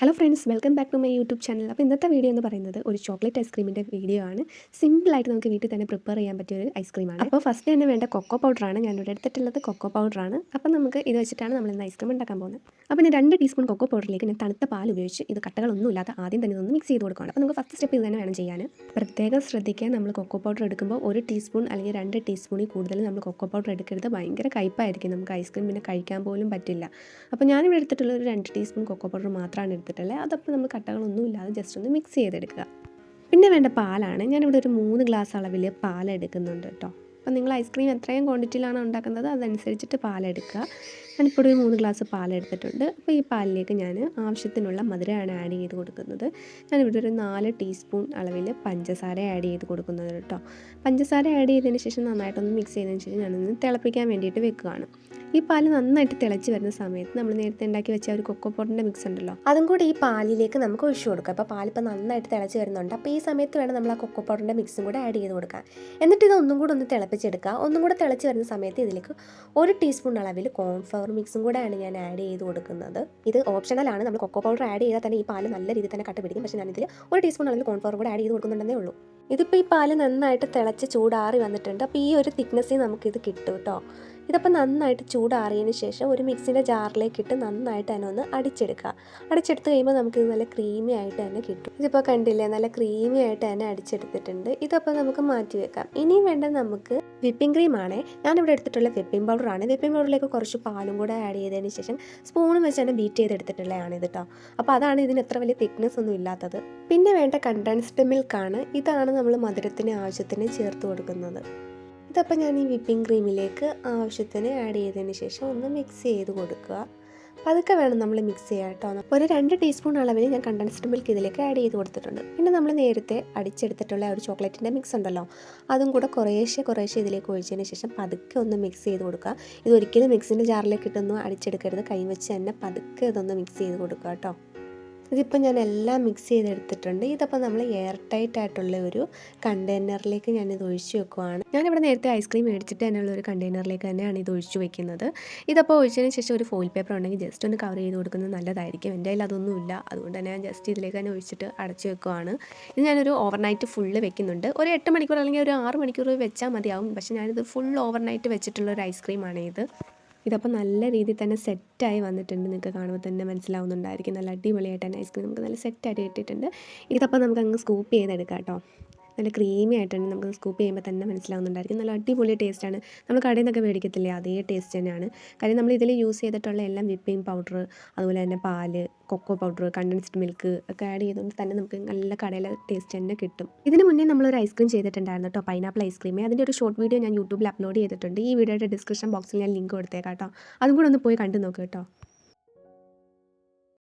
Hello friends welcome back to my YouTube channel അപ്പോൾ ഇന്നത്തെ video എന്ന് പറയുന്നത് ഒരു ചോക്ലേറ്റ് ഐസ്ക്രീമിന്റെ വീഡിയോ ആണ്. സിമ്പിളായിട്ട് നമുക്ക് വീട്ടിൽ തന്നെ പ്രിപ്പയർ ചെയ്യാൻ പറ്റിയ ഒരു ഐസ്ക്രീമാണ് അപ്പോൾ ഫസ്റ്റ് തന്നെ വേണ്ട കൊക്കോ പൗഡറാണ് ഞാൻ ഇവിടെ എടുത്തിട്ടുള്ളത് കൊക്കോ പൗഡറാണ് അപ്പോൾ നമുക്ക് ഇത് വെച്ചിട്ടാണ് നമ്മൾ ഇന്ന് ഐസ്ക്രീം ഉണ്ടാക്കാൻ പോകുന്നത്. അപ്പോൾ ഞാൻ രണ്ട് ടീസ്പൂൺ കൊക്കോ പൗഡറിലേക്ക് ഞാൻ തണുത്ത പാൽ ഉപയോഗിച്ച് ഇത് കട്ടകളൊന്നും ഇല്ലാതെ ആദ്യം തന്നെ ഒന്ന് മിക്സ് ചെയ്ത് കൊടുക്കണം അപ്പോൾ നമുക്ക് ഫസ്റ്റ് സ്റ്റെപ്പ് ഇത് തന്നെ വേണം ചെയ്യാൻ. പ്രത്യേകം ശ്രദ്ധിക്കാൻ നമ്മൾ കൊക്കോ പൗഡർ എടുക്കുമ്പോൾ ഒരു ടീസ്പൂൺ അല്ലെങ്കിൽ രണ്ട് ടീസ്പൂണിൽ കൂടുതൽ നമ്മൾ കൊക്കോ പൗഡർ എടുക്കരുത്. ഭയങ്കര കയ്പായിരിക്കും. നമുക്ക് ഐസ്ക്രീം പിന്നെ കഴിക്കാൻ പോലും പറ്റില്ല. അപ്പോൾ ഞാനിവിടെ എടുത്തിട്ടുള്ള ഒരു രണ്ട് ടീസ്പൂൺ കൊക്കോ പൗഡർ മാത്രമാണ് എടുത്തിട്ടുള്ളത് അതപ്പോൾ നമ്മൾ കട്ടകളൊന്നും ഇല്ലാതെ ജസ്റ്റ് ഒന്ന് മിക്സ് ചെയ്തെടുക്കുക. പിന്നെ വേണ്ട പാലാണ്. ഞാനിവിടെ ഒരു മൂന്ന് ഗ്ലാസ് അളവിൽ പാൽ എടുക്കുന്നുണ്ട് കേട്ടോ. അപ്പോൾ നിങ്ങൾ ഐസ്ക്രീം എത്രയും ക്വാണ്ടിറ്റിയിലാണ് ഉണ്ടാക്കുന്നത് അതനുസരിച്ചിട്ട് പാലെടുക്കുക ഞാനിപ്പോൾ ഒരു മൂന്ന് ഗ്ലാസ് പാലെടുത്തിട്ടുണ്ട് അപ്പോൾ ഈ പാലിലേക്ക് ഞാൻ ആവശ്യത്തിനുള്ള മധുരമാണ് ആഡ് ചെയ്ത് കൊടുക്കുന്നത്. ഞാനിവിടെ ഒരു നാല് ടീസ്പൂൺ അളവിൽ പഞ്ചസാര ആഡ് ചെയ്ത് കൊടുക്കുന്നത് കേട്ടോ. പഞ്ചസാര ആഡ് ചെയ്തതിന് ശേഷം നന്നായിട്ടൊന്ന് മിക്സ് ചെയ്തതിന് ശേഷം ഞാനൊന്ന് തിളപ്പിക്കാൻ വേണ്ടിയിട്ട് വെക്കുകയാണ്. ഈ പാൽ നന്നായിട്ട് തിളച്ച് വരുന്ന സമയത്ത് നമ്മൾ നേരത്തെ ഉണ്ടാക്കി വെച്ച ഒരു കൊക്കോ പൗഡറിന്റെ മിക്സ് ഉണ്ടല്ലോ അതും കൂടി ഈ പാലിലേക്ക് നമുക്ക് ഒഴിച്ചു കൊടുക്കാം. അപ്പോൾ പാലിപ്പോൾ നന്നായിട്ട് തിളച്ച് വരുന്നുണ്ട്. അപ്പോൾ ഈ സമയത്ത് വേണം നമ്മൾ ആ കൊക്കോ പൗഡറിന്റെ മിക്സും കൂടെ ആഡ് ചെയ്ത് കൊടുക്കാം എന്നിട്ട് ഇത് ഒന്നും കൂടെ ഒന്ന് തിളപ്പിച്ചെടുക്കുക. ഒന്നും കൂടെ തിളച്ച് വരുന്ന സമയത്ത് ഇതിലേക്ക് ഒരു ടീസ്പൂൺ അളവിൽ കോൺഫ്ലവർ മിക്സും കൂടെയാണ് ഞാൻ ആഡ് ചെയ്ത് കൊടുക്കുന്നത്. ഇത് ഓപ്ഷണലാണ് നമ്മൾ കൊക്കോ പൗഡർ ആഡ് ചെയ്താൽ തന്നെ ഈ പാൽ നല്ല രീതിയിൽ തന്നെ കട്ട് പിടിക്കും പക്ഷേ ഞാനിതിൽ ഒരു ടീസ്പൂൺ അളവിൽ കോൺഫ്ലവർ കൂടെ ആഡ് ചെയ്ത് കൊടുക്കുന്നുണ്ടെന്നേ ഉള്ളൂ. ഇതിപ്പോൾ ഈ പാൽ നന്നായിട്ട് തിളച്ച് ചൂടാറി വന്നിട്ടുണ്ട്. അപ്പോൾ ഈ ഒരു തിക്നെസ്സിൽ നമുക്കിത് കിട്ടും കേട്ടോ ഇതപ്പോൾ നന്നായിട്ട് ചൂടാറിയതിന് ശേഷം ഒരു മിക്സിന്റെ ജാറിലേക്ക് ഇട്ട് നന്നായിട്ട് തന്നെ ഒന്ന് അടിച്ചെടുക്കുക. അടിച്ചെടുത്ത് കഴിയുമ്പോൾ നമുക്കിത് നല്ല ക്രീമി ആയിട്ട് തന്നെ കിട്ടും. ഇതിപ്പോൾ കണ്ടില്ലേ നല്ല ക്രീമി ആയിട്ട് തന്നെ അടിച്ചെടുത്തിട്ടുണ്ട്. ഇതപ്പോൾ നമുക്ക് മാറ്റി വെക്കാം. ഇനിയും വേണ്ട നമുക്ക് വിപ്പിംഗ് ക്രീം ആണേ. ഞാനിവിടെ എടുത്തിട്ടുള്ള വിപ്പിംഗ് പൗഡർ പൗഡറാണ് വിപ്പിംഗ് പൗഡറിലേക്ക് കുറച്ച് പാലും കൂടെ ആഡ് ചെയ്തതിന് ശേഷം സ്പൂണും വെച്ച് തന്നെ ബീറ്റ് ചെയ്തെടുത്തിട്ടുള്ളതാണ് ഇത് കേട്ടോ അപ്പോൾ അതാണ് ഇതിന് എത്ര വലിയ തിക്നെസ് ഒന്നും ഇല്ലാത്തത്. പിന്നെ വേണ്ട കണ്ടൻസ്ഡ് മിൽക്കാണ് ഇതാണ് നമ്മൾ മധുരത്തിന് ആവശ്യത്തിന് ചേർത്ത് കൊടുക്കുന്നത്. ഇതപ്പോൾ ഞാൻ ഈ വിപ്പിംഗ് ക്രീമിലേക്ക് ആവശ്യത്തിന് ആഡ് ചെയ്തതിന് ശേഷം ഒന്ന് മിക്സ് ചെയ്ത് കൊടുക്കുക. പതുക്കെ വേണം നമ്മൾ മിക്സ് ചെയ്യാം കേട്ടോ ഒരു രണ്ട് ടീസ്പൂൺ അളവിൽ ഞാൻ കണ്ടൻസ്ഡ് മിൽക്ക് ഇതിലേക്ക് ആഡ് ചെയ്ത് കൊടുത്തിട്ടുണ്ട്. പിന്നെ നമ്മൾ നേരത്തെ അടിച്ചെടുത്തിട്ടുള്ള ഒരു ചോക്ലേറ്റിന്റെ മിക്സ് ഉണ്ടല്ലോ അതും കൂടെ കുറേശ്ശെ കുറേശ്ശെ ഇതിലേക്ക് ഒഴിച്ചതിന് ശേഷം പതുക്കെ ഒന്ന് മിക്സ് ചെയ്ത് കൊടുക്കുക. ഇത് ഒരിക്കലും മിക്സിന്റെ ജാറിലേക്ക് ഇട്ടൊന്നും അടിച്ചെടുക്കരുത്. കൈ വെച്ച് തന്നെ പതുക്കെ ഇതൊന്ന് മിക്സ് ചെയ്ത് കൊടുക്കുക കേട്ടോ ഇതിപ്പോൾ ഞാൻ എല്ലാം മിക്സ് ചെയ്തെടുത്തിട്ടുണ്ട്. ഇതിപ്പോൾ നമ്മൾ എയർ ടൈറ്റ് ആയിട്ടുള്ള ഒരു കണ്ടെയ്നറിലേക്ക് ഞാൻ ഇത് ഒഴിച്ചു വെക്കുവാണ്. ഞാനിവിടെ നേരത്തെ ഐസ്ക്രീം മേടിച്ചിട്ട് തന്നെയുള്ള ഒരു കണ്ടെയ്നറിലേക്ക് തന്നെയാണ് ഇത് ഒഴിച്ചു വെക്കുന്നത്. ഇതപ്പോൾ ഒഴിച്ചതിന് ശേഷം ഒരു ഫോയിൽ പേപ്പർ ഉണ്ടെങ്കിൽ ജസ്റ്റ് ഒന്ന് കവർ ചെയ്ത് കൊടുക്കുന്നത് നല്ലതായിരിക്കും. എന്റെ കയ്യിൽ അതൊന്നുമില്ല അതുകൊണ്ട് തന്നെ ഞാൻ ജസ്റ്റ് ഇതിലേക്ക് തന്നെ ഒഴിച്ചിട്ട് അടച്ചു വെക്കുവാണ്. ഇത് ഞാനൊരു ഓവർനൈറ്റ് ഫുള്ള് വെക്കുന്നുണ്ട്. ഒരു എട്ട് മണിക്കൂർ അല്ലെങ്കിൽ ഒരു ആറ് മണിക്കൂർ വെച്ചാൽ മതിയാവും. പക്ഷേ ഞാനിത് ഫുൾ ഓവർനൈറ്റ് വെച്ചിട്ടുള്ള ഒരു ഐസ്ക്രീമാണ് ഇത്. ഇതപ്പോൾ നല്ല രീതിയിൽ തന്നെ സെറ്റായി വന്നിട്ടുണ്ട്. നിങ്ങൾക്ക് കാണുമ്പോൾ തന്നെ മനസ്സിലാവുന്നുണ്ടായിരിക്കും. നല്ല അടിപൊളിയായിട്ട് തന്നെ ഐസ്ക്രീം. നമുക്ക് നല്ല സെറ്റായിട്ട് കിട്ടിയിട്ടുണ്ട്. ഇതപ്പോൾ നമുക്ക് അങ്ങ് സ്കൂപ്പ് ചെയ്തെടുക്കാം കേട്ടോ. നല്ല ക്രീമി ആയിട്ടാണ് നമുക്ക് സ്കൂപ്പ് ചെയ്യുമ്പോൾ തന്നെ മനസ്സിലാവുന്നുണ്ടായിരിക്കും. നല്ല അടിപൊളി ടേസ്റ്റാണ് നമ്മൾ കടയിൽ നിന്നൊക്കെ മേടിക്കത്തില്ലേ? അതേ ടേസ്റ്റ് തന്നെയാണ്. കാര്യം നമ്മൾ ഇതിൽ യൂസ് ചെയ്തിട്ടുള്ള എല്ലാം വിപ്പിംഗ് പൗഡർ അതുപോലെ തന്നെ പാൽ കൊക്കോ പൗഡർ കണ്ടൻസ്ഡ് മിൽക്ക് ഒക്കെ ആഡ് ചെയ്തുകൊണ്ട് തന്നെ നമുക്ക് നല്ല കടയിലെ ടേസ്റ്റ് തന്നെ കിട്ടും. ഇതിന് മുന്നേ നമ്മളൊരു ഐസ്ക്രീം ചെയ്തിട്ടുണ്ടായിരുന്നു കേട്ടോ പൈനാപ്പിൾ ഐസ്ക്രീം അതിന്റെ ഒരു ഷോർട്ട് വീഡിയോ ഞാൻ യൂട്യൂബിൽ അപ്ലോഡ് ചെയ്തിട്ടുണ്ട്. ഈ വീഡിയോയുടെ ഡിസ്ക്രിപ്ഷൻ ബോക്സിൽ ഞാൻ ലിങ്ക് കൊടുത്തേക്കാം കേട്ടോ അതും കൂടെ ഒന്ന് പോയി കണ്ടു നോക്കുക കേട്ടോ